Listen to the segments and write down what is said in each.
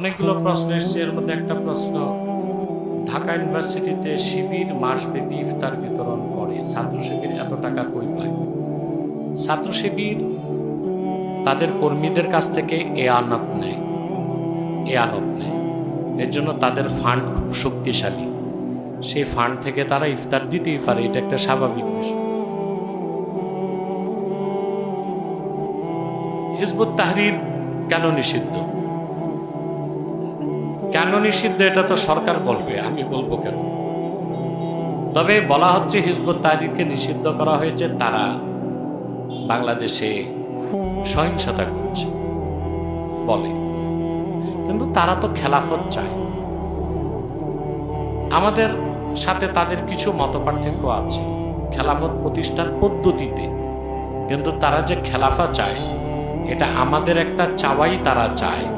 অনেকগুলো প্রশ্ন এসছে। এর মধ্যে একটা প্রশ্ন, ঢাকা ইউনিভার্সিটিতে শিবির মাসব্যাপী ইফতার বিতরণ করে, ছাত্র শিবির এত টাকা কই পায়? ছাত্র শিবির তাদের কর্মীদের কাছ থেকে এ আনত নেয়, এ আনত নেয়। এর জন্য তাদের ফান্ড খুব শক্তিশালী। সেই ফান্ড থেকে তারা ইফতার দিতেই পারে, এটা একটা স্বাভাবিক বিষয়। হিজবুত তাহরির কেন নিষিদ্ধ? কেন নিষিদ্ধ এটা তো সরকার বলবে? আমি বলব কেন? তবে বলা হচ্ছে হিজবুত তাহরিরকে নিষিদ্ধ করা হয়েছে, তারা বাংলাদেশে সহিংসতা করছে, বলে। কিন্তু তারা তো খেলাফত চায়। আমাদের সাথে তাদের কিছু মতপার্থক্য আছে। খেলাফত প্রতিষ্ঠান পদ্ধতিতে। কিন্তু তারা যে খেলাফা চায়, এটা আমাদের একটা চাওয়াই তারা চায়।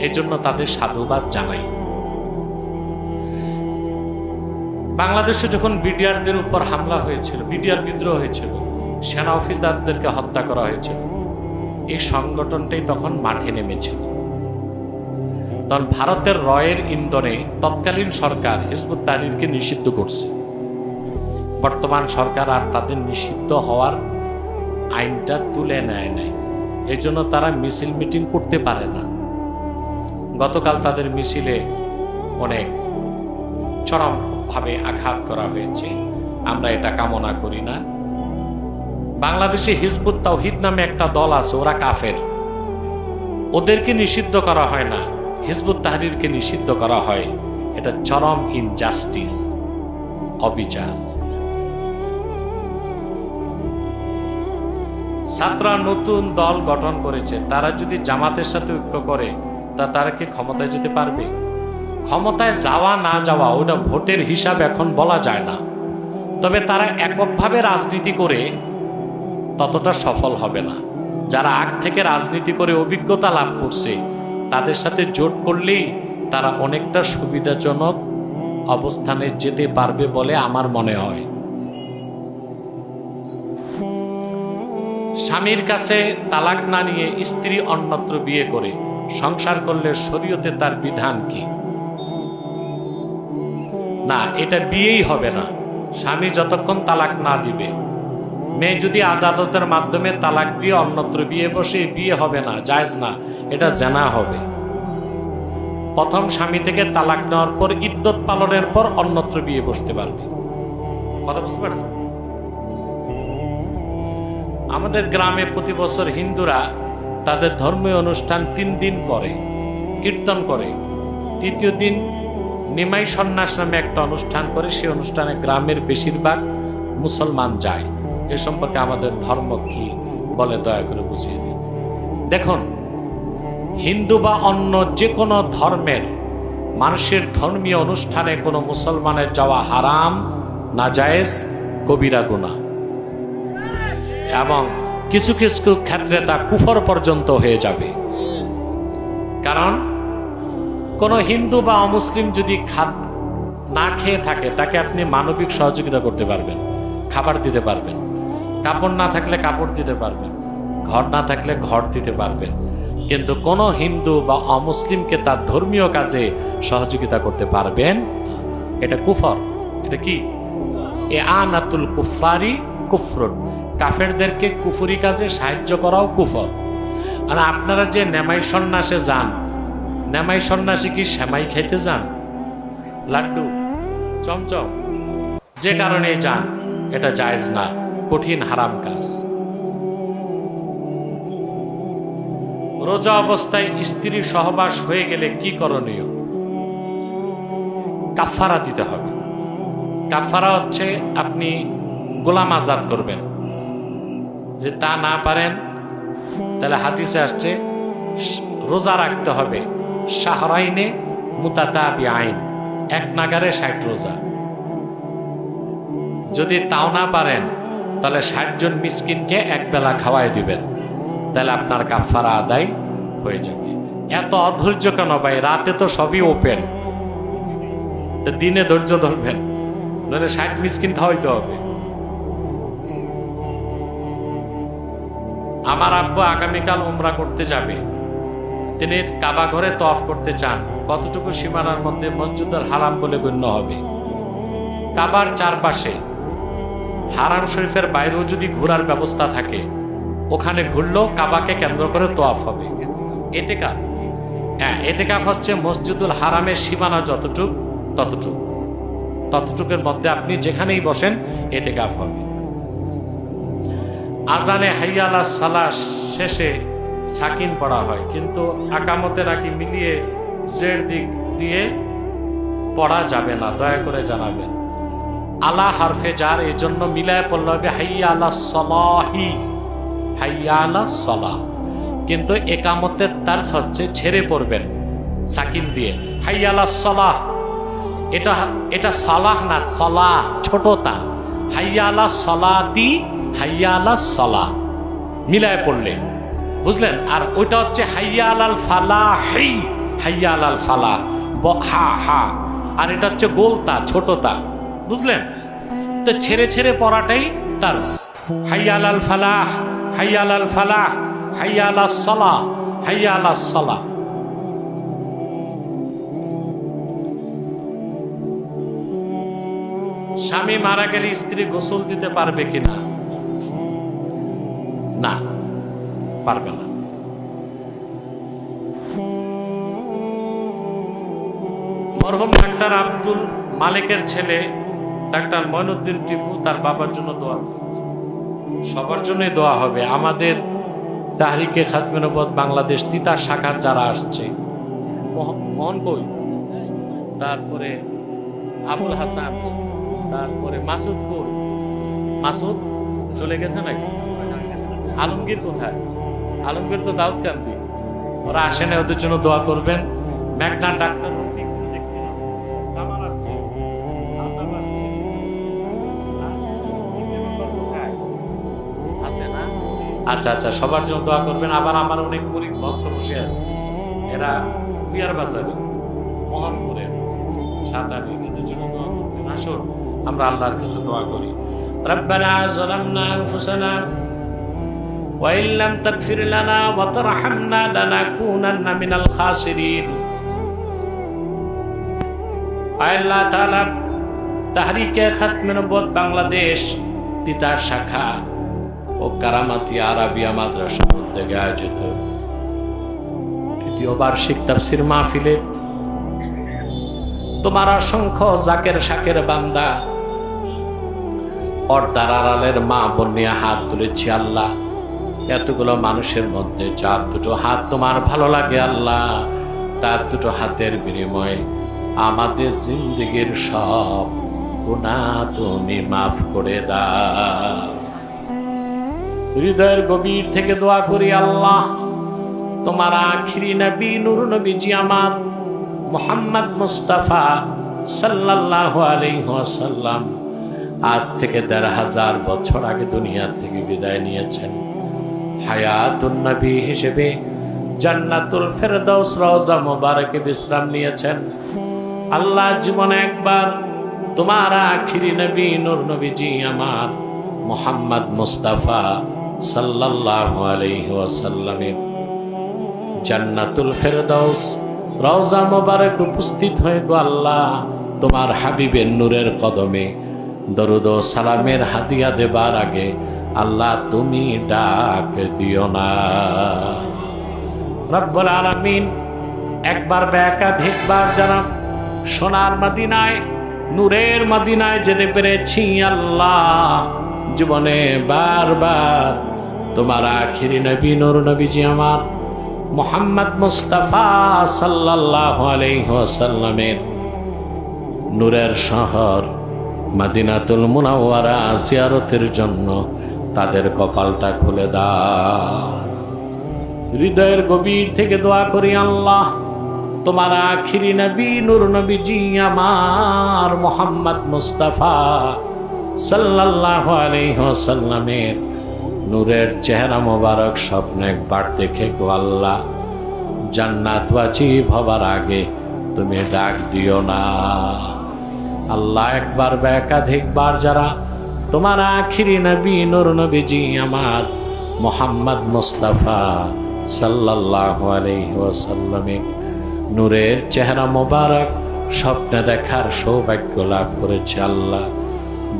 এজন্য তাদের সাধুবাদ জানাই। বাংলাদেশে যখন বিডিআরদের উপর হামলা হয়েছিল, বিডিআর বিদ্রোহ হয়েছিল, সেনা অফিসারদেরকে হত্যা করা হয়েছিল। এই সংগঠনটাই তখন মাঠে নেমেছিল। তখন ভারতের রয়ের ইন্ধনে তৎকালীন সরকার হিজবুত তাহরিরকে নিষিদ্ধ করছে। বর্তমান সরকার আর তাদের নিষিদ্ধ হওয়ার আইনটা তুলে নেয় নাই। এই তারা মিছিল মিটিং করতে পারে না। গতকাল তাদের মিছিলে অনেক চরমভাবে আঘাত করা হয়েছে। আমরা এটা কামনা করি না। বাংলাদেশে হিজবুত তাওহিদ নামে একটা দল আছে, ওরা কাফের। ওদেরকে নিষিদ্ধ করা হয় না, হিজবুত তাহরিরকে নিষিদ্ধ করা হয়। এটা চরম ইনজাস্টিস অবিচার। ছাত্ররা নতুন দল গঠন করেছে, তারা যদি জামাতের সাথে ঐক্য করে তা তারা কি ক্ষমতায় যেতে পারবে? ক্ষমতায় যাওয়া না যাওয়া, ওটা ভোটের হিসাব এখন বলা যায় না। তবে তারা এককভাবে রাজনীতি করে ততটা সফল হবে না। যারা আগ থেকে রাজনীতি করে অভিজ্ঞতা লাভ করছে, তাদের সাথে জোট করলেই তারা অনেকটা সুবিধাজনক অবস্থানে যেতে পারবে বলে আমার মনে হয়। স্বামীর কাছে তালাক না নিয়ে স্ত্রী অন্যত্র বিয়ে করে। সংসার করলে শরীয়তে তার বিধান কি? না, এটা বিয়েই হবে না। স্বামী যতক্ষণ তালাক না দিবে। মেয়ে যদি আদালতের মাধ্যমে তালাক দিয়ে অন্যত্র বিয়ে বসে, বিয়ে হবে না, জায়জ না, এটা জেনা হবে। প্রথম স্বামী থেকে তালাক নেওয়ার পর ইদ্যত পালনের পর অন্যত্র বিয়ে বসতে পারবে। কথা বুঝতে পারছেন? আমাদের গ্রামে প্রতি বছর হিন্দুরা তাদের ধর্মীয় অনুষ্ঠান তিন দিন করে কীর্তন করে। তৃতীয় দিন নিমাই সন্ন্যাস নামে একটা অনুষ্ঠান করে। সেই অনুষ্ঠানে গ্রামের বেশিরভাগ মুসলমান যায়। এ সম্পর্কে আমাদের ধর্ম কি বলে দয়া করে বুঝিয়ে দিন। দেখুন, হিন্দু বা অন্য যে কোনো ধর্মের মানুষের ধর্মীয় অনুষ্ঠানে কোনো মুসলমানের যাওয়া হারাম, নাজায়েজ, কবিরা গুণা এবং কিছু কিছু ক্ষেত্রে তা কুফর পর্যন্ত হয়ে যাবে। কারণ, কোন হিন্দু বা অমুসলিম যদি খাদ না খেয়ে থাকে, তাকে আপনি মানবিক সহযোগিতা করতে পারবেন, খাবার দিতে পারবেন। কাপড় না থাকলে কাপড় দিতে পারবেন, ঘর না থাকলে ঘর দিতে পারবেন। কিন্তু কোনো হিন্দু বা অমুসলিমকে তার ধর্মীয় কাজে সহযোগিতা করতে পারবেন এটা কুফর। এটা কি? এ আনাতুল কুফারি কুফরুন। কাফেরদেরকে কুফুরি কাজে সাহায্য করাও কুফর। আর আপনারা যে নেমাই সন্ন্যাসে যান, নেমাই সন্ন্যাসী কি সেমাই খেতে যান? লাড্ডু, চমচম, যে কারণে যান, এটা জায়জ না, কঠিন, হারাম কাজ। রোজা অবস্থায় স্ত্রীর সহবাস হয়ে গেলে কি করণীয়? কাফারা দিতে হবে। কাফারা হচ্ছে আপনি গোলাম আজাদ করবেন। যদি তা না পারেন, তাহলে হাদিসে আসছে রোজা রাখতে হবে। শাহরাইনে মুতাতাবি আইন এক নাগারে ষাট রোজা। যদি তাও না পারেন, তাহলে ষাট জন মিসকিনকে এক বেলা খাওয়াই দিবেন। তাহলে আপনার কাফারা আদায় হয়ে যাবে। এত অধৈর্য কেন ভাই? রাতে তো সবই ওপেন। দিনে ধৈর্য ধরবেন। নইলে ষাট মিসকিন খাওয়াইতে হবে। আমার আব্বু আগামীকাল উমরা করতে যাবে। তিনি কাবা ঘরে তফ করতে চান। কতটুকু সীমানার মধ্যে মসজিদুল হারাম বলে গণ্য হবে? কাবার চারপাশে হারাম শরীফের বাইরেও যদি ঘোরার ব্যবস্থা থাকে, ওখানে ঘুরলেও কাবাকে কেন্দ্র করে তোয়াফ হবে। এতেকাফ। হ্যাঁ এতেকাফ হচ্ছে মসজিদুল হারামের সীমানা যতটুক, ততটুক। ততটুকের মধ্যে আপনি যেখানেই বসেন, এতেকাফ হবে। আজানে হাইয়ালা সালা শেষে সাকিন পড়া হয়। কিন্তু আকামতে নাকি মিলিয়ে জের দিক দিয়ে পড়া যাবে না, দয়া করে জানাবেন। আলা হারফে যার এই জন্য মিলায় পড়লে হবে হাইয়া আলা সলাহি হাইয়া আলা সলাহ কিন্তু একামতের তার হচ্ছে ছেড়ে পড়বেন সাকিন দিয়ে। হাইয়ালা সলাহ এটা এটা সলাহ না সলাহ ছোটতা হাইয়ালা সলাতি হাইয়া আলা সলাহ মিলায় পড়লে। বুঝলেন? আর ওইটা হচ্ছে হাইয়া আলাল ফালাহি। হাইয়া আলাল ফালাহ ব- হা হা। আর এটা হচ্ছে গোলতা, ছোটতা। বুঝলেন? তো ছেড়ে ছেড়ে পড়াটাই তার্স হাইয়া আলাল ফালাহ হাইয়া আলাল ফালাহ হাইয়া আলাস সলাহ হাইয়া আলাস সলাহ স্বামী মারা গেলে স্ত্রী গোসল দিতে পারবে কিনা? পারবে না। মরহুম ডাক্তার আব্দুল মালিকের ছেলে ডাক্তার ময়নুদ্দিন টিপু তার বাবার জন্য দোয়া সবার জন্যই দোয়া হবে। আমাদের তাহরিকে খাতমেনবদ বাংলাদেশ তিতার শাখার যারা আসছে, মোহ- মোহন কই তারপরে আবুল হাসান, তারপরে মাসুদ কই মাসুদ চলে গেছে নাকি? আলমগীর কোথায়? আলমগীর তো দাউদ কান্দি। ওরা আসেন ওদের জন্য দোয়া করবেন। ম্যাকডান ডাক্তার আচ্ছা আচ্ছা সবার জন্য দোয়া করবেন। আবার আমার অনেক গরিব ভক্ত বসে আছে। এরা বিয়ার বাজারে মোহনপুরে সাত আট এদের জন্য দোয়া করবেন। আসুন, আমরা আল্লাহর কাছে দোয়া করি। রব্বানা জালামনা আনফুসানা وإن لم تغفر لنا وترحمنا لنكونن من الخاسرين আয় আল্লাহ তাআলা তাহরিকে খাতমে নবুয়ত বাংলাদেশ তিতার শাখা ও কারামাতি আরাবিয়া মাদ্রাসা উদ্যোগে আয়োজিত তৃতীয় বার্ষিক তাফসির মাহফিলে তোমার অসংখ্য জাকের শাকের বান্দা পর্দার আড়ালের মা বন্যা হাত তুলেছি আল্লাহ এতগুলো মানুষের মধ্যে যার দুটো হাত তোমার ভালো লাগে আল্লাহ, তার দুটো হাতের বিনিময়ে আমাদের জিন্দগির সব গুণা তুমি মাফ করে দাও। হৃদয়ের গভীর থেকে দোয়া করি আল্লাহ, তোমার আখিরি নবী, নূর নবীজি আমার মোহাম্মদ মুস্তাফা সাল্লাল্লাহু আলাইহি ওয়াসাল্লাম আজ থেকে দেড় হাজার বছর আগে দুনিয়ার থেকে বিদায় নিয়েছেন। হায়াতুন নবী হিসেবে জান্নাতুল ফেরদাউস রওজা মোবারকে বিশ্রাম নিয়েছেন। আল্লাহ জীবনে একবার তোমার আখিরি নবী, নূর নবীজি আমার মোহাম্মদ মুস্তাফা সাল্লাল্লাহু আলাইহি ওয়াসাল্লামের জান্নাতুল ফেরদাউস রওজা মোবারক উপস্থিত হয়ে গো আল্লাহ, তোমার হাবিবের নূরের কদমে দরুদ ও সালামের হাদিয়া দেবার আগে আল্লাহ তুমি ডাক দিও না। রব্বুল আলামিন একবার বা একাধিকবার যারা সোনার মদিনায়, নূরের মদিনায় যেতে পেরেছি আল্লাহ। জীবনে বারবার তোমার আখিরি নবী, নূর নবীজি আমার, মোহাম্মদ মুস্তাফা সাল্লাল্লাহু আলাইহি ওয়াসাল্লামের নূরের শহর মাদিনাতুল মুনাওয়ারা জিয়ারতের জন্য তাদের কপালটা খুলে দাও। হৃদয়ের গভীর থেকে দোয়া করি আল্লাহ, তোমার আখিরি নবী, নূর নবীজি আমার মোহাম্মদ মুস্তাফা সাল্লাল্লাহু আলাইহি ওয়াসাল্লামের নূরের চেহারা মোবারক স্বপ্নে একবার দেখে গো আল্লাহ জান্নাত ওয়াজিব হবার আগে তুমি ডাক দিও না। আল্লাহ একবার বা একাধিকবার যারা তোমার আখিরি নবী, নূর নবীজি আমার মোহাম্মদ মুস্তাফা সাল্লাল্লাহু আলাইহি ওয়াসাল্লামের নূরের চেহারা মোবারক, স্বপ্নে দেখার সৌভাগ্য লাভ করেছে আল্লাহ।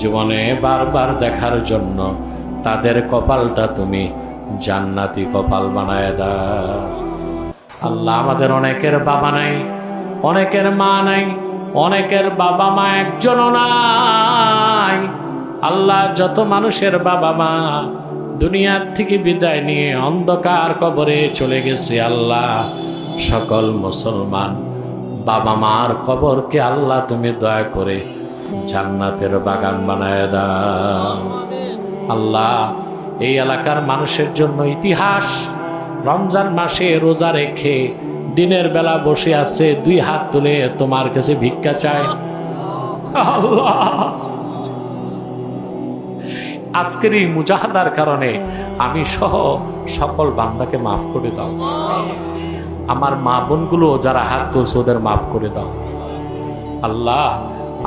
জীবনে বারবার দেখার জন্য তাদের কপালটা তুমি জান্নাতি কপাল বানায় দাও। আল্লাহ আমাদের অনেকের বাবা নাই, অনেকের মা নাই, অনেকের বাবা মা একজনও নাই। আল্লাহ যত মানুষের বাবা মা দুনিয়ার থেকে বিদায় নিয়ে অন্ধকার কবরে চলে গেছে আল্লাহ। সকল মুসলমান বাবা মার কবরকে আল্লাহ তুমি দয়া করে জান্নাতের বাগান বানায় দাও। আল্লাহ, এই এলাকার মানুষের জন্য ইতিহাস। রমজান মাসে রোজা রেখে দিনের বেলা বসে আছে, দুই হাত তুলে তোমার কাছে ভিক্ষা চায়। আল্লাহ। আজকের এই মুজাহাদার কারণে আমি সহ সকল বান্দাকে মাফ করে দাও আমার মা বোনগুলো যারা হাত তুলছে ওদের মাফ করে দাও আল্লাহ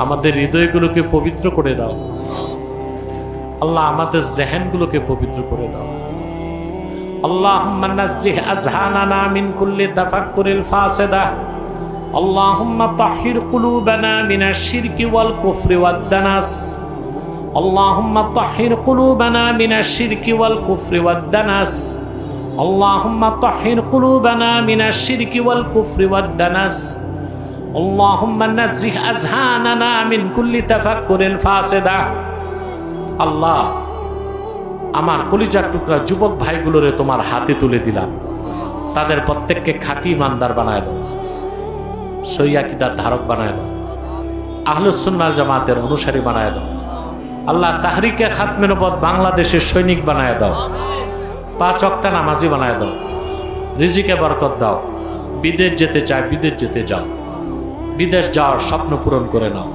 আমাদের হৃদয়গুলোকে পবিত্র করে দাও আল্লাহ আমাদের জেহেনগুলোকে পবিত্র করে দাও اللهم نزه أذهاننا من كل تفكر الفاسدة اللهم طهر قلوبنا من الشرك والكفر والدنس اللهم طهر قلوبنا من الشرك والكفر والدنس اللهم طهر قلوبنا من الشرك والكفر والدنس اللهم نزه أذهاننا من كل تفكر الفاسدة الله আমার কলিজার টুকরা যুবক ভাইগুলোরে তোমার হাতে তুলে দিলাম তাদের প্রত্যেককে খাঁটি ইমানদার বানায় দাও সৈয়াকিদার ধারক বানায় দাও আহলুসুন্নাল জামাতের অনুসারী বানায় দাও আল্লাহ তাহরিকে খাতমেনপদ বাংলাদেশের সৈনিক বানায় দাও। পাঁচ অক্টা নামাজি বানায় দাও। রিজিকে বরকত দাও। বিদেশ যেতে চায়, বিদেশ যেতে যাও। বিদেশ যাওয়ার স্বপ্ন পূরণ করে নাও।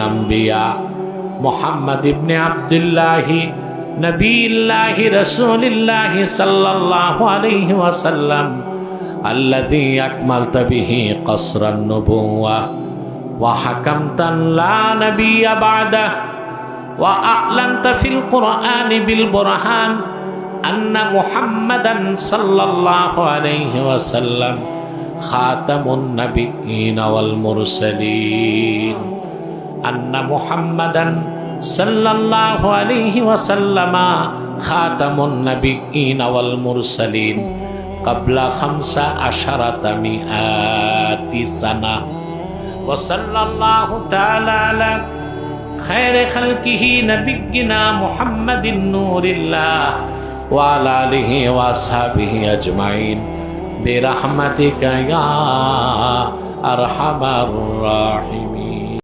আম্বিয়া। মোহাম্মদ ইবনে আবদুল্লাহি, নবীল্লাহি, রসুলিল্লাহি সাল্লাল্লাহু আলাইহি ওয়াসাল্লাম, আল্লাযী আকমালতা বিহি কসরান নুবুওয়া, ওয়া হাকামতান লা নাবিয়্যা বাদাহ, ওয়া আ'লানতা ফিল কুরআনি বিল বুরহান, আন্না মুহাম্মাদান সাল্লাল্লাহু আলাইহি ওয়াসাল্লাম খাতামুন নবিয়্যিনা ওয়াল মুরসালিন। আন্না মোহাম্মদান সাল্লাল্লাহু আলাইহি ওয়াসাল্লামা খাতামুন নাবিয়িন ওয়াল মুরসালিন ক্বাবলা খামসা আশারাতা মিআতি সানা। ওয়া সাল্লাল্লাহু তাআলা আলা খায়রে খালকিহি নাবিয়িনা মুহাম্মাদিন নূরিল্লাহ ওয়া আলা আলিহি ওয়া আজমাইন। বিরাহমাতিকা ইয়া আরহামার রাহিমিন।